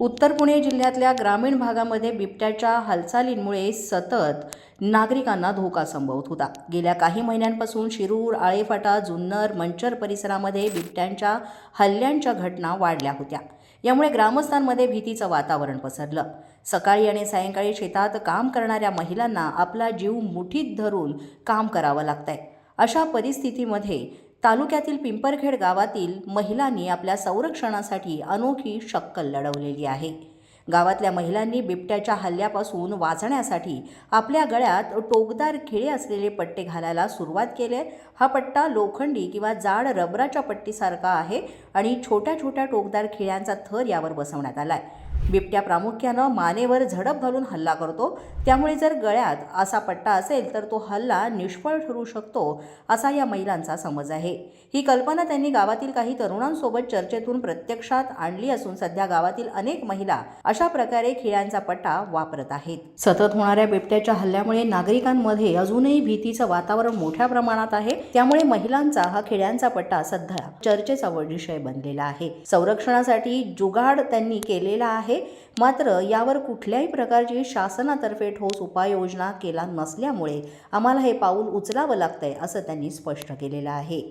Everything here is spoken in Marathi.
उत्तर पुणे जिल्ह्यातल्या ग्रामीण भागामध्ये बिबट्याच्या हालचालींमुळे सतत नागरिकांना धोका संभवत होता. गेल्या काही महिन्यांपासून शिरूर आळेफाटा जुन्नर मंचर परिसरामध्ये बिबट्यांच्या हल्ल्यांच्या घटना वाढल्या होत्या. यामुळे ग्रामस्थांमध्ये भीतीचं वातावरण पसरलं. सकाळी आणि सायंकाळी शेतात काम करणाऱ्या महिलांना आपला जीव मुठीत धरून काम करावं लागतंय. अशा परिस्थितीमध्ये तालुक्यातील पिंपरखेड गावातील महिलांनी आपल्या संरक्षणासाठी अनोखी शक्कल लढवलेली आहे. गावातल्या महिलांनी बिबट्याच्या हल्ल्यापासून वाचण्यासाठी आपल्या गळ्यात टोकदार खिळे असलेले पट्टे घालायला सुरुवात केली. हा पट्टा लोखंडी किंवा जाड रबराच्या पट्टीसारखा आहे आणि छोट्या छोट्या टोकदार खिळ्यांचा थर यावर बसवण्यात आला आहे बिबट्या प्रामुख्यानं मानेवर झडप घालून हल्ला करतो. त्यामुळे जर गळ्यात असा पट्टा असेल तर तो हल्ला निष्फळ ठरू शकतो असा या महिलांचा समज आहे. ही कल्पना त्यांनी गावातील काही तरुणांसोबत चर्चेतून प्रत्यक्षात आणली असून सध्या गावातील अनेक महिला अशा प्रकारे खिळ्यांचा पट्टा वापरत आहेत. सतत होणाऱ्या बिबट्याच्या हल्ल्यामुळे नागरिकांमध्ये अजूनही भीतीचं वातावरण मोठ्या प्रमाणात आहे. त्यामुळे महिलांचा हा खिळ्यांचा पट्टा सध्या चर्चेचा विषय बनलेला आहे. संरक्षणासाठी जुगाड त्यांनी केलेला आहे. मात्र यावर कुठल्याही प्रकारची शासनातर्फे ठोस उपाययोजना केला नसल्यामुळे आम्हाला हे पाऊल उचलावं लागतंय असं त्यांनी स्पष्ट केलेलं आहे.